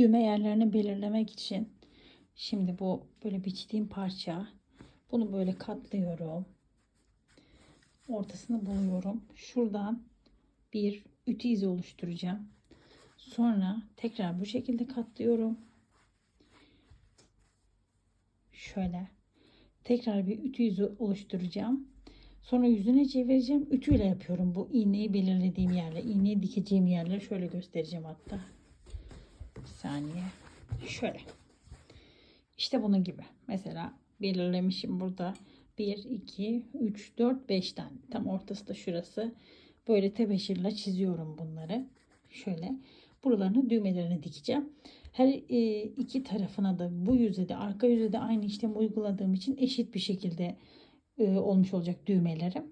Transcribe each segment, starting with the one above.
düğme yerlerini belirlemek için şimdi bu böyle biçtiğim parça bunu böyle katlıyorum. Ortasını buluyorum. Şuradan bir ütü izi oluşturacağım. Sonra tekrar bu şekilde katlıyorum. Şöyle. Tekrar bir ütü yüzü oluşturacağım. Sonra yüzüne çevireceğim. Ütüyle yapıyorum bu iğneyi belirlediğim yerle. iğneyi dikeceğim yerleri şöyle göstereceğim hatta. Saniye. Şöyle. İşte bunun gibi. Mesela belirlemişim burada 1, 2, 3, 4, 5 tane. Tam ortası da şurası. Böyle tebeşirle çiziyorum bunları. Şöyle. Buralarını düğmelerini dikeceğim. Her e, iki tarafına da bu yüze de arka yüze de aynı işlemi uyguladığım için eşit bir şekilde e, olmuş olacak düğmelerim.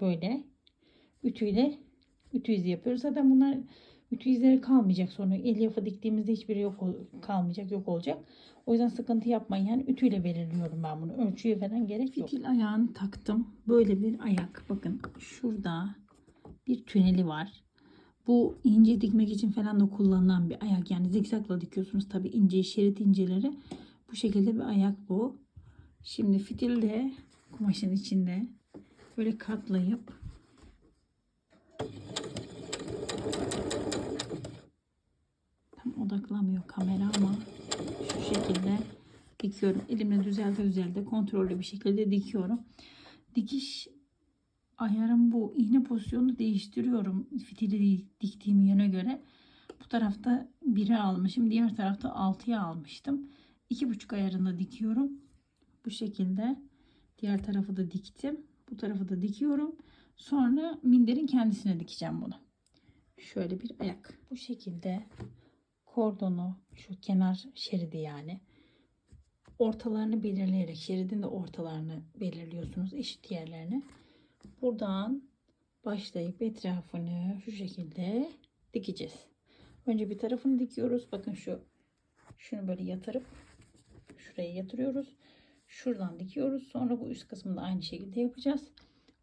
Böyle ütüyle ütü izi yapıyoruz. Zaten bunlar ütü izleri kalmayacak sonra el yapı diktiğimizde hiçbiri yok kalmayacak yok olacak. O yüzden sıkıntı yapmayın. Yani ütüyle belirliyorum ben bunu. Ölçüye falan gerek yok. Fitil ayağını taktım. Böyle bir ayak. Bakın şurada bir tüneli var. Bu ince dikmek için falan da kullanılan bir ayak. Yani zikzakla dikiyorsunuz tabi ince şerit inceleri. Bu şekilde bir ayak bu. Şimdi fitil de kumaşın içinde böyle katlayıp tam odaklamıyor kamera ama şu şekilde dikiyorum. Elimle düzelte düzelte kontrollü bir şekilde dikiyorum. Dikiş ayarım bu. İğne pozisyonunu değiştiriyorum. Fitili diktiğim yöne göre. Bu tarafta 1'e almışım. Diğer tarafta 6'ya almıştım. 2,5 ayarında dikiyorum. Bu şekilde. Diğer tarafı da diktim. Bu tarafı da dikiyorum. Sonra minderin kendisine dikeceğim bunu. Şöyle bir ayak. Bu şekilde kordonu şu kenar şeridi yani ortalarını belirleyerek şeridin de ortalarını belirliyorsunuz eşit yerlerini. Buradan başlayıp etrafını şu şekilde dikeceğiz. Önce bir tarafını dikiyoruz. Bakın şu şunu böyle yatırıp şuraya yatırıyoruz. Şuradan dikiyoruz. Sonra bu üst kısmını da aynı şekilde yapacağız.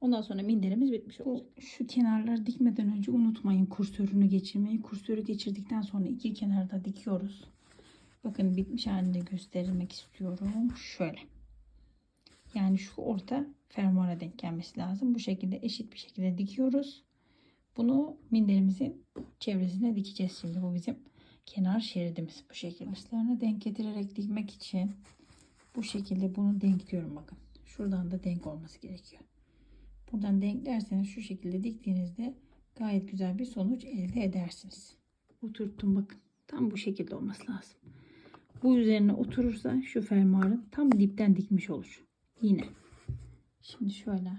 Ondan sonra minderimiz bitmiş olacak. Şu kenarları dikmeden önce unutmayın kursörünü geçirmeyi. Kursörü geçirdikten sonra iki kenarda dikiyoruz. Bakın bitmiş halinde göstermek istiyorum. Şöyle. Yani şu orta fermuara denk gelmesi lazım. Bu şekilde eşit bir şekilde dikiyoruz. Bunu minderimizin çevresine dikeceğiz şimdi. Bu bizim kenar şeridimiz bu şekilde. Başlarını denk getirerek dikmek için bu şekilde bunu denkliyorum bakın. Şuradan da denk olması gerekiyor. Buradan denklerseniz şu şekilde diktiğinizde gayet güzel bir sonuç elde edersiniz. Oturttum bakın. Tam bu şekilde olması lazım. Bu üzerine oturursa şu fermuarın tam dipten dikmiş olur. Yine. Şimdi şöyle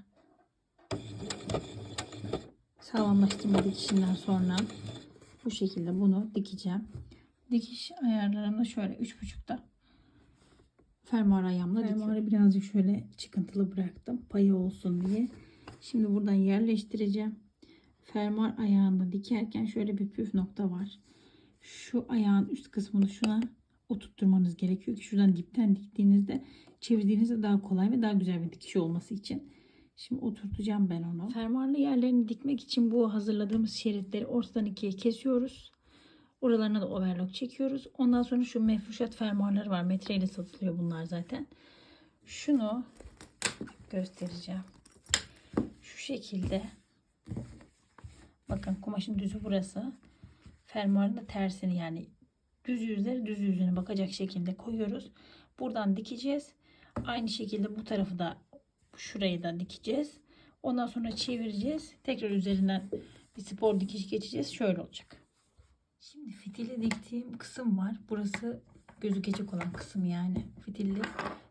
sağlamlaştırma dikişinden sonra bu şekilde bunu dikeceğim. Dikiş ayarlarımda şöyle 3.5'ta fermuar ayağımla Fermuarı birazcık şöyle çıkıntılı bıraktım. Payı olsun diye. Şimdi buradan yerleştireceğim. Fermuar ayağında dikerken şöyle bir püf nokta var. Şu ayağın üst kısmını şuna oturtturmanız gerekiyor ki şuradan dipten diktiğinizde çevirdiğinizde daha kolay ve daha güzel bir dikiş olması için. Şimdi oturtacağım ben onu. Fermuarlı yerlerini dikmek için bu hazırladığımız şeritleri ortadan ikiye kesiyoruz. Oralarına da overlock çekiyoruz. Ondan sonra şu mefruşat fermuarları var. Metreyle satılıyor bunlar zaten. Şunu göstereceğim. Şekilde. Bakın kumaşın düzü burası. Fermuarın da tersini yani düz yüzleri düz yüzüne bakacak şekilde koyuyoruz. Buradan dikeceğiz. Aynı şekilde bu tarafı da şurayı da dikeceğiz. Ondan sonra çevireceğiz. Tekrar üzerinden bir spor dikiş geçeceğiz. Şöyle olacak. Şimdi fitili diktiğim kısım var. Burası gözükecek olan kısım yani. Fitilli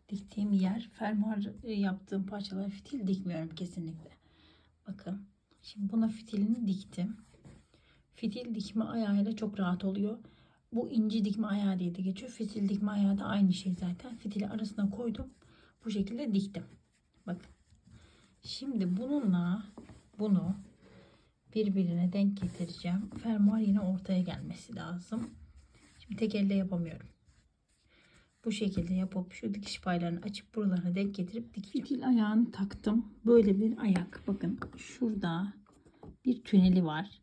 diktiğim yer. Fermuar e, yaptığım parçalara fitil dikmiyorum kesinlikle. Bakın. Şimdi buna fitilini diktim. Fitil dikme ayağıyla çok rahat oluyor. Bu inci dikme ayağı diye de geçiyor. Fitil dikme ayağı da aynı şey zaten. Fitili arasına koydum. Bu şekilde diktim. Bakın. Şimdi bununla bunu birbirine denk getireceğim. Fermuar yine ortaya gelmesi lazım. Şimdi tek elle yapamıyorum. Bu şekilde yapıp şu dikiş paylarını açıp buralarına denk getirip dikeceğim. Fitil ayağını taktım. Böyle bir ayak. Bakın şurada bir tüneli var.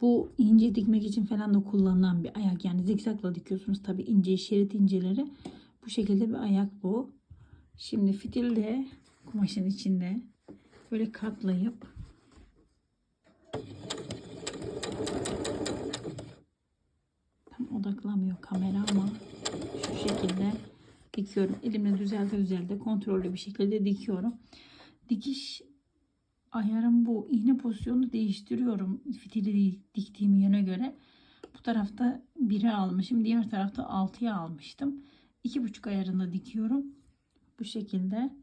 Bu ince dikmek için falan da kullanılan bir ayak. Yani zikzakla dikiyorsunuz tabi ince şerit inceleri. Bu şekilde bir ayak bu. Şimdi fitil de kumaşın içinde böyle katlayıp tam odaklamıyor kamera ama şekilde dikiyorum. Elimle düzelte düzelte kontrollü bir şekilde dikiyorum. Dikiş ayarım bu. İğne pozisyonu değiştiriyorum. Fitili diktiğim yöne göre. Bu tarafta 1'e almışım. Diğer tarafta 6'ya almıştım. 2,5 ayarında dikiyorum. Bu şekilde.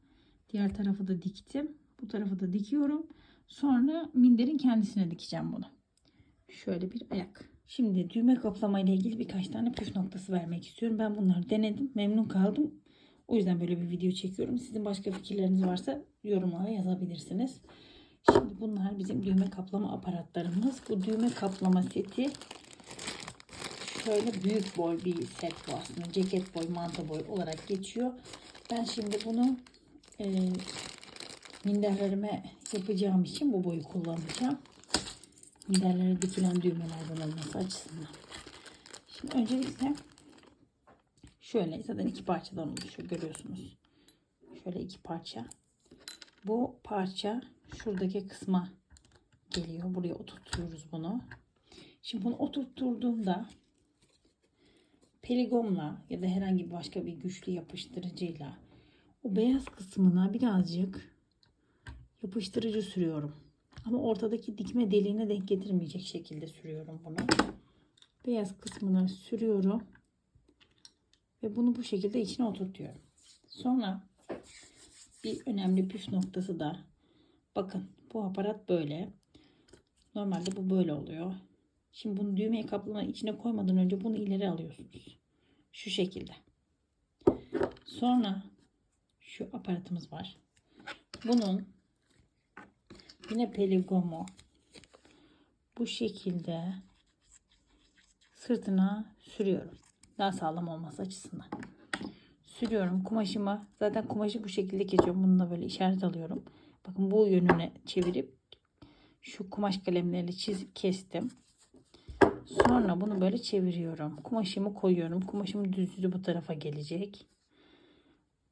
Diğer tarafı da diktim. Bu tarafı da dikiyorum. Sonra minderin kendisine dikeceğim bunu. Şöyle bir ayak. Şimdi düğme kaplama ile ilgili birkaç tane püf noktası vermek istiyorum. Ben bunları denedim. Memnun kaldım. O yüzden böyle bir video çekiyorum. Sizin başka fikirleriniz varsa yorumlara yazabilirsiniz. Şimdi bunlar bizim düğme kaplama aparatlarımız. Bu düğme kaplama seti şöyle büyük boy bir set bu aslında. Ceket boy, manta boy olarak geçiyor. Ben şimdi bunu e, minderlerime yapacağım için bu boyu kullanacağım. Minderlere dikilen düğmelerden olması açısından. Şimdi öncelikle şöyle zaten iki parçadan oluşuyor görüyorsunuz. Şöyle iki parça. Bu parça şuradaki kısma geliyor. Buraya oturtuyoruz bunu. Şimdi bunu oturtturduğumda peligomla ya da herhangi başka bir güçlü yapıştırıcıyla o beyaz kısmına birazcık yapıştırıcı sürüyorum. Ama ortadaki dikme deliğine denk getirmeyecek şekilde sürüyorum bunu. Beyaz kısmına sürüyorum. Ve bunu bu şekilde içine oturtuyorum. Sonra bir önemli püf noktası da bakın bu aparat böyle. Normalde bu böyle oluyor. Şimdi bunu düğmeye kaplama içine koymadan önce bunu ileri alıyorsunuz. Şu şekilde. Sonra şu aparatımız var. Bunun yine peligomu bu şekilde sırtına sürüyorum. Daha sağlam olması açısından. Sürüyorum kumaşımı. Zaten kumaşı bu şekilde geçiyorum. Bunu da böyle işaret alıyorum. Bakın bu yönüne çevirip şu kumaş kalemleriyle çizip kestim. Sonra bunu böyle çeviriyorum. Kumaşımı koyuyorum. Kumaşımın düz yüzü bu tarafa gelecek.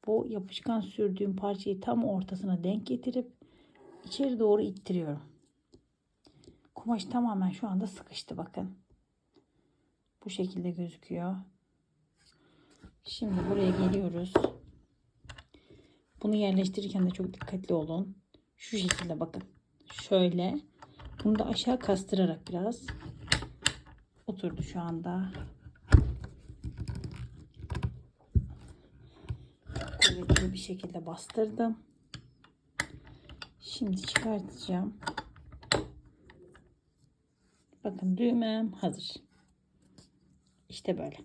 Bu yapışkan sürdüğüm parçayı tam ortasına denk getirip içeri doğru ittiriyorum. Kumaş tamamen şu anda sıkıştı bakın. Bu şekilde gözüküyor. Şimdi buraya geliyoruz. Bunu yerleştirirken de çok dikkatli olun. Şu şekilde bakın. Şöyle. Bunu da aşağı kastırarak biraz oturdu şu anda. Kuvvetli bir şekilde bastırdım. Şimdi çıkartacağım. Bakın düğmem hazır. İşte böyle.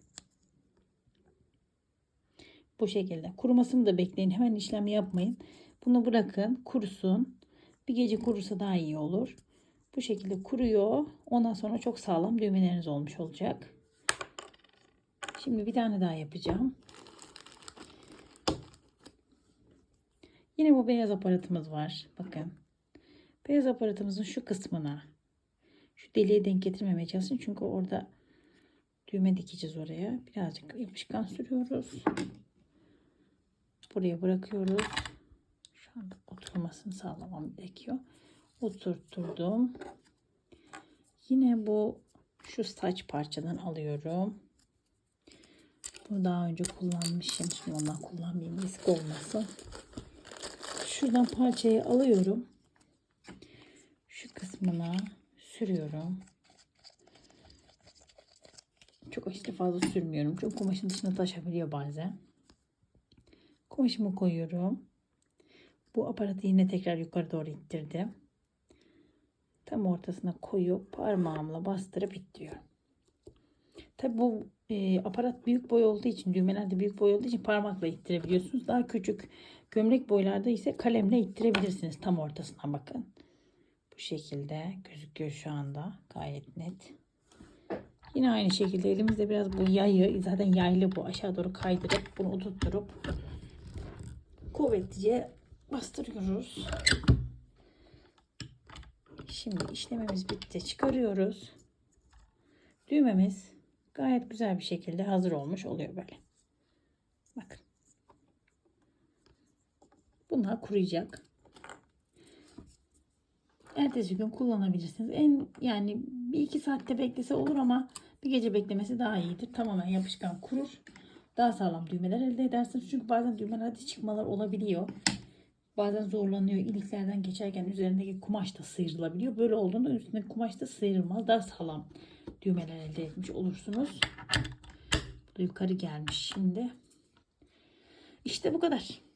Bu şekilde. Kurumasını da bekleyin. Hemen işlem yapmayın. Bunu bırakın. Kurusun. Bir gece kurusa daha iyi olur. Bu şekilde kuruyor. Ondan sonra çok sağlam düğmeleriniz olmuş olacak. Şimdi bir tane daha yapacağım. Yine bu beyaz aparatımız var. Bakın. Beyaz aparatımızın şu kısmına şu deliğe denk getirmemeye çalışın. Çünkü orada düğme dikeceğiz oraya. Birazcık yapışkan sürüyoruz. Buraya bırakıyoruz. Şu anda oturmasını sağlamam gerekiyor. Oturtturdum. Yine bu şu saç parçadan alıyorum. Bunu daha önce kullanmışım. Şimdi ondan kullanmayayım. Risk olmasın. Şuradan parçayı alıyorum. Şu kısmına sürüyorum. Çok aşırı fazla sürmüyorum. Çünkü kumaşın dışına taşabiliyor bazen. Kumaşımı koyuyorum. Bu aparatı yine tekrar yukarı doğru ittirdim. Tam ortasına koyup parmağımla bastırıp ittiriyorum. Tabi bu e, aparat büyük boy olduğu için düğmeler de büyük boy olduğu için parmakla ittirebiliyorsunuz. Daha küçük gömlek boylarda ise kalemle ittirebilirsiniz. Tam ortasına bakın. Bu şekilde gözüküyor şu anda. Gayet net. Yine aynı şekilde elimizde biraz bu yayı zaten yaylı bu aşağı doğru kaydırıp bunu oturtturup kuvvetlice bastırıyoruz. Şimdi işlemimiz bitti. Çıkarıyoruz. Düğmemiz gayet güzel bir şekilde hazır olmuş oluyor böyle. Bakın. Bunlar kuruyacak. Ertesi gün kullanabilirsiniz. En yani bir iki saatte beklese olur ama bir gece beklemesi daha iyidir. Tamamen yapışkan kurur. Daha sağlam düğmeler elde edersiniz. Çünkü bazen düğmelerde çıkmalar olabiliyor. Bazen zorlanıyor. İliklerden geçerken üzerindeki kumaş da sıyrılabiliyor. Böyle olduğunda üstündeki kumaş da sıyrılmaz. Daha sağlam düğmeler elde etmiş olursunuz. Bu da yukarı gelmiş şimdi. İşte bu kadar.